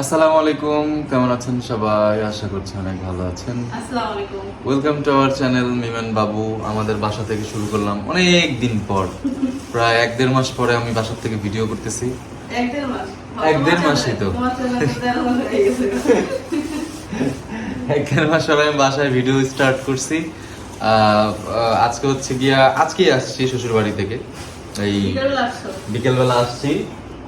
আসসালামু আলাইকুম কেমন আছেন সবাই? আশা করছি অনেক ভালো আছেন। ওয়েলকাম টু আওয়ার চ্যানেল মিমেন বাবু আমাদের বাসা থেকে শুরু করলাম অনেক দিন পর। প্রায় এক দেড় মাস পরে আমি বাসা থেকে ভিডিও করতেছি। এক দেড় দেড় মাসই তো। হয়ে এক দেড় মাস পরে আমি বাসায় ভিডিও স্টার্ট করছি। আজকে হচ্ছে গিয়া আজকেই আসছি শ্বশুর বাড়ি থেকে। এই বিকেলবেলা আসছি।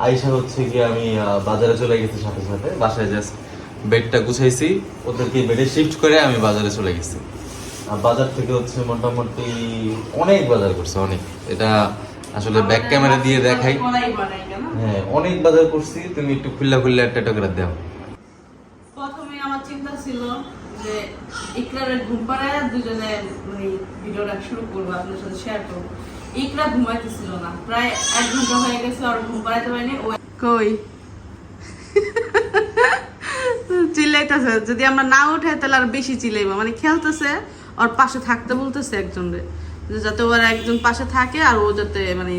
আইসা হচ্ছে গিয়ে আমি বাজারে চলে গেছি সাথে সাথে। বাসায় জাস্ট বেডটা গুছাইছি। ওদেরকে বেডে শিফট করে আমি বাজারে চলে গেছি। আর বাজার থেকে হচ্ছে মোটামুটি অনেক বাজার করছে অনেক। এটা আসলে ব্যাক ক্যামেরা দিয়ে দেখাই। হ্যাঁ অনেক বাজার করছি। তুমি একটু খুল্লা খুল্লা একটা একটা করে দাও। প্রথমে আমার চিন্তা ছিল যে ইকরারের ঘুম পাড়ায় দুজনে ভিডিওটা শুরু করব আপনার সাথে শেয়ার করব। ইকরা ঘুমাইতেছিল না। প্রায় এক ঘণ্টা হয়ে গেছে আর ঘুম পাড়াইতে পারিনি। ও কই? চিল্লাইতেছে যদি আমরা না উঠে তাহলে আর বেশি চিল্লাইবো। মানে খেলতেছে ওর পাশে থাকতে বলতেছে যাতে ওর একজন পাশে থাকে আর ও যাতে মানে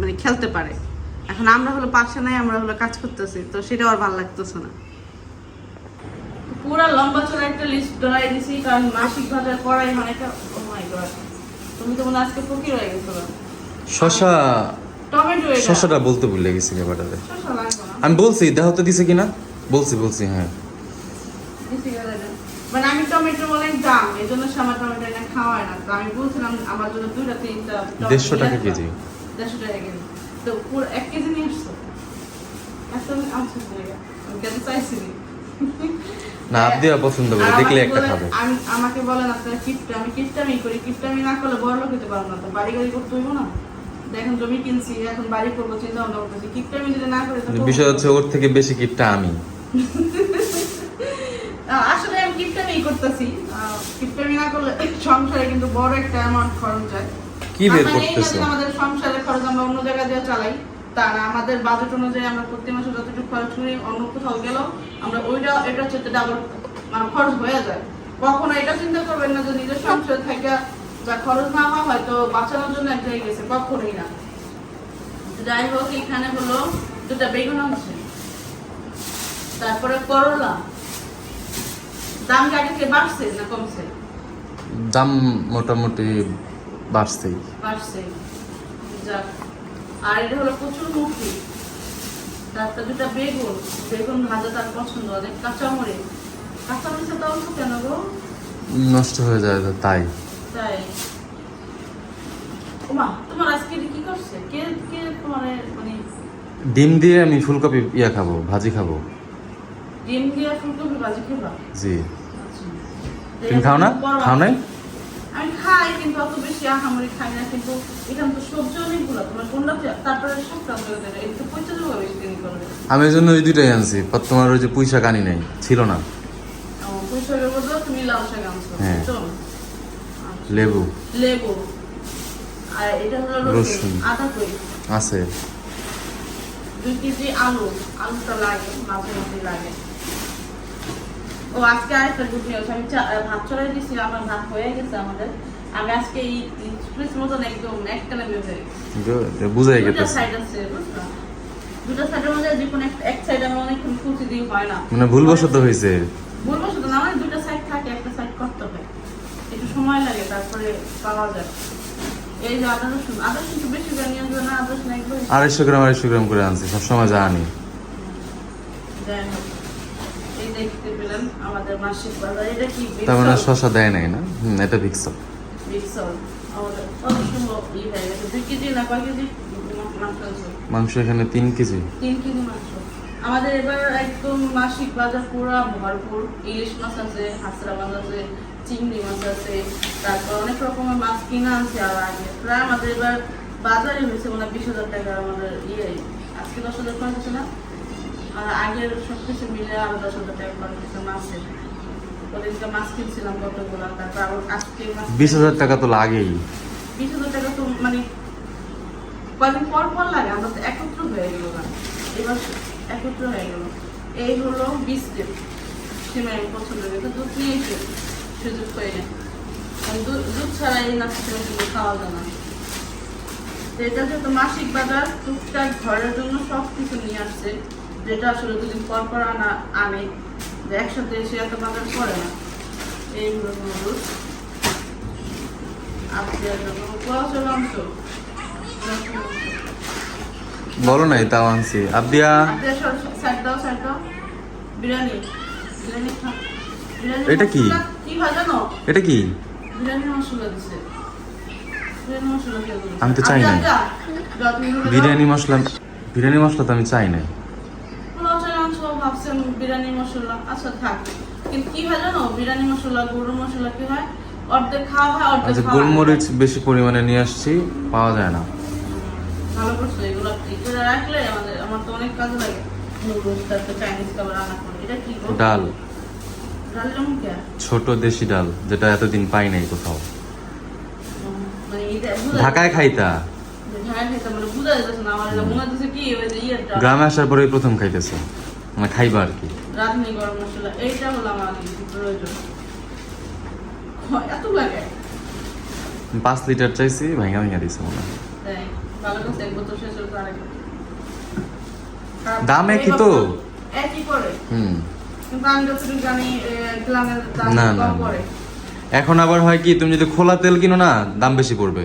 মানে খেলতে পারে। এখন আমরা হলো পাশে নাই আমরা হলো কাজ করতেছি তো সেটা আর ভালো লাগতেছে না। পুরা লম্বা চড়া একটা লিস্ট ধরাই দিছি কারণ মাসিক মানে ও মাই গড তুমি তো মনে আজকে ফকির হয়ে গেছো শশা টমেটো শশাটা বলতে ভুলে গেছি ব্যাপারটাতে আমি বলছি দেহ তো দিছে কিনা? বলছি বলছি হ্যাঁ। মানে আমি টমেটো বলে দাম এই জন্য সে আমার টমেটো এনে খাওয়ায় না। তো আমি বলছিলাম আমার জন্য দুইটা তিনটা দেড়শো টাকা কেজি। দেড়শো টাকা কেজি। তো পুরো এক কেজি নিয়ে আসছো? আসলে আনছো আমি কেন চাইছিলি না আবদিয়া পছন্দ করে দেখলে একটা খাবে আমি আমাকে বলেন আপনার কিপটা আমি কিপটামি করি। কিপটামি না করলে বড় লোক হতে পারব না তো বাড়ি গাড়ি করতে হইব না? জমি কিনছি এখন বাড়ি করব চিন্তা ভাবনা করতেছি কিপটামি যদি না করে বিষয় হচ্ছে ওর থেকে বেশি কিপটা আমি। আসলে আমি কিপটামি করতেছি। কিপটামি না করলে সংসারে কিন্তু বড় একটা অ্যামাউন্ট খরচ যায় কি বের করতেছো? আমাদের সংসারের খরচ আমরা অন্য জায়গায় দিয়ে চালাই। তা না আমাদের বাজেট অনুযায়ী আমরা প্রতি মাসে যতটুকু খরচ অন্য কোথাও গেলেও আমরা ওইটা এটা হচ্ছে ডাবল মানে খরচ হয়ে যায়। কখনো এটা চিন্তা করবেন না যে নিজের সংসার থেকে যা খরচ না হয় হয়তো বাঁচানোর জন্য এক জায়গায় গেছে কখনোই না। যাই হোক এখানে হলো দুটা বেগুন আছে তারপরে করলা। দাম কি আগে বাড়ছে না কমছে? দাম মোটামুটি বাড়ছেই। বাড়ছে যাক আর এটা হলো প্রচুর মুখি তারপর দুটা বেগুন বেগুন ভাজা তার পছন্দ অনেক কাঁচামরিচ কাঁচামরিচের দাম তো কেন গো? নষ্ট হয়ে যায় তাই। তাই। ওমা তোমার আজকে কি করছে? কে কে তোমার মানে ডিম দিয়ে আমি ফুলকপি ইয়া খাব ভাজি খাব। ডিম দিয়ে ফুলকপি ভাজি খেবা? জি। আচ্ছা। তুমি খাও না? খাও নাই? আমি খাই কিন্তু অত বেশি আহামরি খাই না কিন্তু এখানে তো সবজি অনেকগুলো তোমার কোনটা তারপরে এটা তো পয়সা দেবো বেশি দিন করবে আমি ওই জন্য ওই দুইটাই আনছি তোমার ওই যে পুঁই শাক আনি নাই ছিল না। পুঁইশাকের বদলে তুমি লাল শাক আনছো হ্যাঁ। বুঝছ? লেবু। লেবু। আর এটা হলো রসুন রসুন। আদা কই? আছে। দুই কেজি আলু আলুটা লাগে মাঝে মাঝে লাগে। ও আজকে আরেকটা গুড নিউজ আমি ভাত চড়াই দিয়েছি আমার ভাত হয়ে গেছে আমাদের। আমি আজকে এই মতন একদম একটানা বের হয়ে গেছি। বুঝাই দুটা সাইড আছে বুঝলা? দুটা সাইডের মধ্যে যে কোনো একটা- এক সাইড আমি অনেকক্ষণ কুচি দিয়ে হয় না। মানে ভুলবশত হয়েছে বলব শুধু না মানে দুটা সাইড থাকে একটা সাইড করতে হয়। একটু সময় লাগে তারপরে পাওয়া যায়। এই যে আদা রসুন আদা রসুন বেশি করে নিয়ে না আদা রসুন একবার আড়াইশো গ্রাম আড়াইশো গ্রাম করে আনছি সবসময় যা আনি যাই হোক। এই দেখতে পেলেন আমাদের মাসিক বাজার। এটা কি তার মানে শশা দেয় নাই না? হুম এটা ফিক্স বিক্সল আমাদের কত সুন্দর ই হয়ে গেছে। দুই কেজি না কয় কেজি? মাংস। এখানে তিন কেজি। তিন কেজি মাংস। আমাদের এবার একদম মাসিক বাজার পুরো ভরপুর। ইলিশ মাছ আছে হাঁসরা মাছ আছে চিংড়ি মাছ আছে। তারপর অনেক রকমের মাছ কিনা আছে আর আগে। প্রায় আমাদের এবার বাজারে হয়েছে মানে বিশ হাজার টাকা আমাদের ইয়ে। আজকে দশ হাজার হচ্ছে না? আর আগের সব কিছু মিলে আরও দশ হাজার টাকা খরচ মাছ কিনছিলাম কতগুলো তারপর আবার আজকে বিশ হাজার টাকা তো লাগেই। বিশ হাজার টাকা তো মানে পর পর লাগে আমরা তো একত্র হয়ে গেল না। এবার একত্র হয়ে গেল। এই হলো বিস্কিট সিমাই আমি পছন্দ করি দুধ নিয়ে এসে সুযোগ নেয় কারণ দুধ ছাড়া এই নাস্তা কিন্তু খাওয়া যায় না। এটা যেহেতু মাসিক বাজার টুকটাক ঘরের জন্য সব কিছু নিয়ে আসছে। যেটা আসলে দুদিন পর পর আনা আনে যে একসাথে এসে এত বাজার করে না চলে মাংস বলো নাই তাও আনছি। আব্দিয়া? এটা কি? এটা কি? আমি তো চাই না। বিরিয়ানি মশলা বিরিয়ানি মশলা তো আমি চাই না ভাবছেন বিরিয়ানি মশলা আচ্ছা থাক। কিন্তু কি হয় জানো? বিরিয়ানি মশলা গরুর মশলা কি হয়? অর্ধেক খাওয়া হয় অর্ধেক আচ্ছা গোলমরিচ বেশি পরিমাণে নিয়ে আসছি পাওয়া যায় না। ভালো করছ এগুলো ই করে রাখলে? আমাদের আমার তো অনেক কাজে লাগে? ডাল। ছোট দেশি ডাল যেটা এতদিন পাই নাই কোথাও। মানে ঢাকায় খাইতা মানে গ্রামে আসার পরেই প্রথম খাইতেছে। মানে খাইবা আর কি। রাঁধুনি গরম মশলা এইটা হলো আমার প্রয়োজন। এত লাগে। পাঁচ লিটার চাইছি ভাঙা ভাঙা দিছে মনে হয়। ভালো করছে এক বোতল শেষ হলো আরেক দাম একই তো? একই করে হুম। না, না, এখন আবার হয় কি তুমি যদি খোলা তেল কিনো না দাম বেশি পড়বে।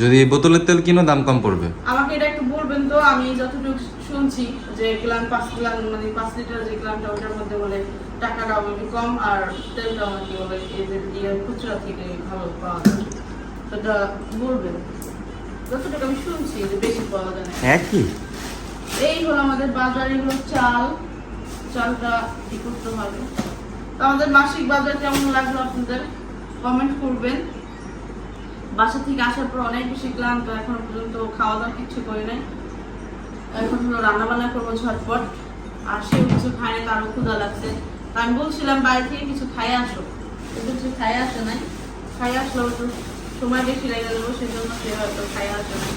যদি বোতলের তেল কিনো দাম কম পড়বে। আমাকে এটা একটু বলবেন তো আমি যতটুকু শুনছি যে গ্লান পাঁচ গ্লান মানে পাঁচ লিটার যে গ্লানটা ওটার মধ্যে বলে টাকাটাও নাকি কম আর তেলটাও নাকি বলে এই যে ইয়ে খুচরা থেকে ভালো পাওয়া যায়। সেটা বলবেন। যতটুকু আমি শুনছি যে বেশি পাওয়া যায় না। একই? এই হলো আমাদের বাজার এগুলো চাল। চালটা কি করতে হবে? তো আমাদের মাসিক বাজার কেমন লাগল আপনাদের? কমেন্ট করবেন। বাসা থেকে আসার পর অনেক বেশি ক্লান্ত এখনও পর্যন্ত খাওয়া দাওয়া কিছু করি নাই। এখন হলো করব ঝটপট। আর সেও কিছু খায় না তারও ক্ষুধা লাগছে। তা আমি বলছিলাম বাড়ি থেকে কিছু খাই আসো। কিন্তু কিছু খাই আসে নাই। খাই আসলেও একটু সময় বেশি লেগে যাব সেই সে হয়তো খাই আসে নাই।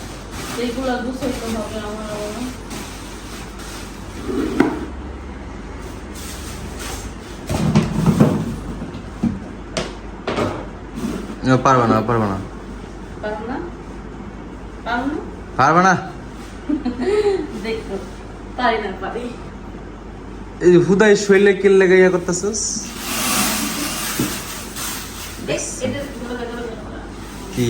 এইগুলো গুছাইতে হবে আমার। ও, পারবে না পারবে না। পারো না? পারবে না? দেখো পারি না পারি এই হুদাই শৈলে করতেছিস? এটা গলা গলা গলা। কি?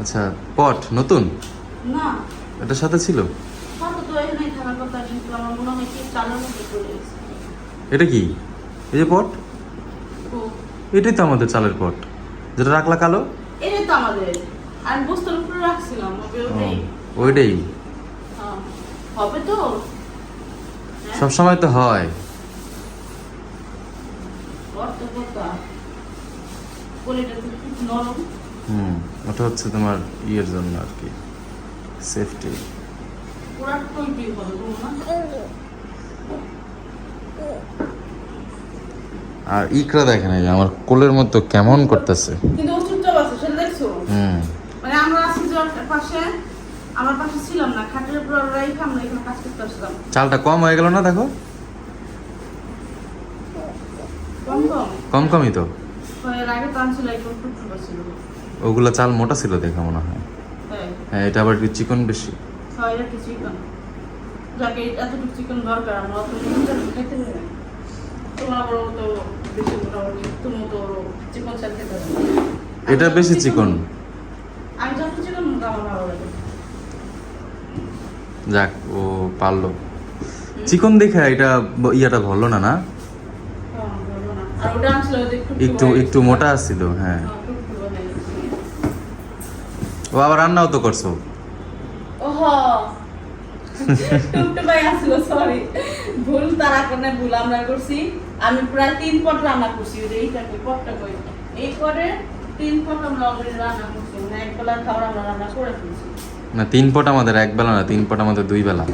আচ্ছা পট নতুন? না। এটার সাথে ছিল? এটা কি? এই যে পট? এটাই তো আমাদের চালের পট। যেটা রাখলা কালো? এটা তো আমাদের। আর বস্তার উপরে রাখছিলাম ওইটাই। হবে তো? হ্যাঁ? সব সময় তো হয়। হুম ওটা হচ্ছে তোমার ইয়ের জন্য আর কি সেফটি আর ইকরা দেখে না আমার কোলের মতো কেমন করতেছে। কিন্তু হুম। মানে আমরা আছি পাশে আমার পাশে ছিলাম না খাটের উপর রাইখে আমরা এখানে কাজ করতে আসলাম চালটা কম হয়ে গেল না দেখো? কম কম? কম কমই তো। এর আগে তো আনছিল একদম টুকটুকা ছিল ওগুলা চাল মোটা ছিল দেখা মনে হয়। হ্যাঁ। এটা আবার একটু চিকন বেশি? হয় এটা চিকেন। যাকে এতটুকু চিকেন দরকার আমরা অত খেতে পারি না। তোমার আবার তো বেশি মোটামুটি তুমি তো চিকন চাল খেতে এটা বেশি চিকন আমি যখন চিকেন মোটা আমার ভালো লাগে যাক, ও পারল। চিকন দেখে এটা ইয়াটা না না ভালো না। যে একটু একটু মোটা আসছিল হ্যাঁ। ও আবার রান্নাও তো করছ। ভুল করছি। আমি প্রায় তিন পট রান্না করছি এই তিন পট আমরা রান্না করছি মানে এক খাবার আমরা রান্না করে ফেলছি। না তিন পট আমাদের এক বেলা না তিন পট আমাদের দুই বেলা।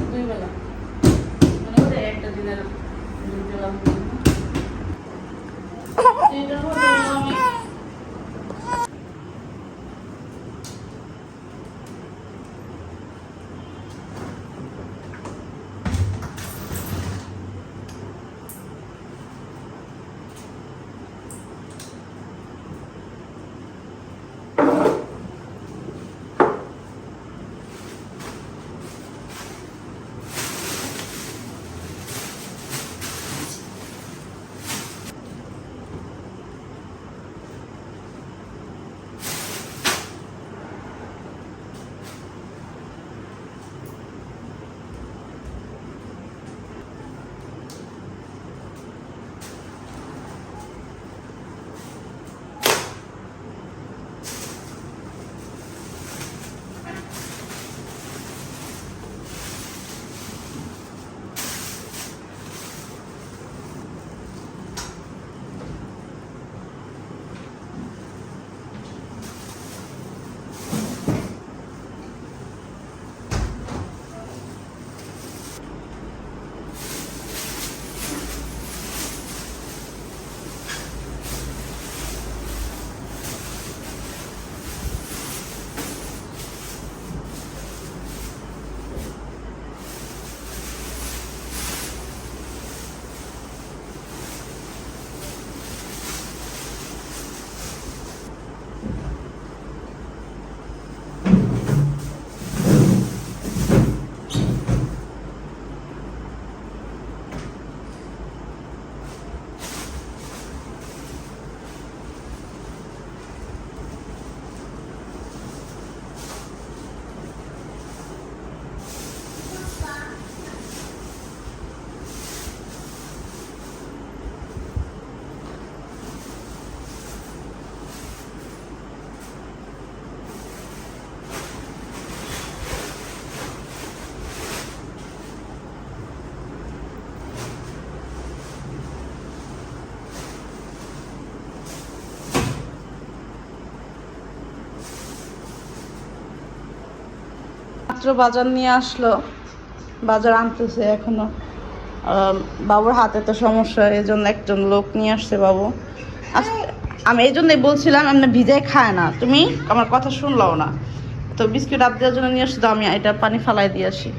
মাত্র বাজার নিয়ে আসলো। বাজার আনতেছে এখনও। বাবুর হাতে তো সমস্যা এই জন্য একজন লোক নিয়ে আসছে বাবু। আজকে আমি এই জন্যই বলছিলাম এমনি ভিজায় খায় না। তুমি আমার কথা শুনলাও না। তো বিস্কিট আপ দেওয়ার জন্য নিয়ে আসছি, তো আমি এটা পানি ফালাই দিয়ে আসি।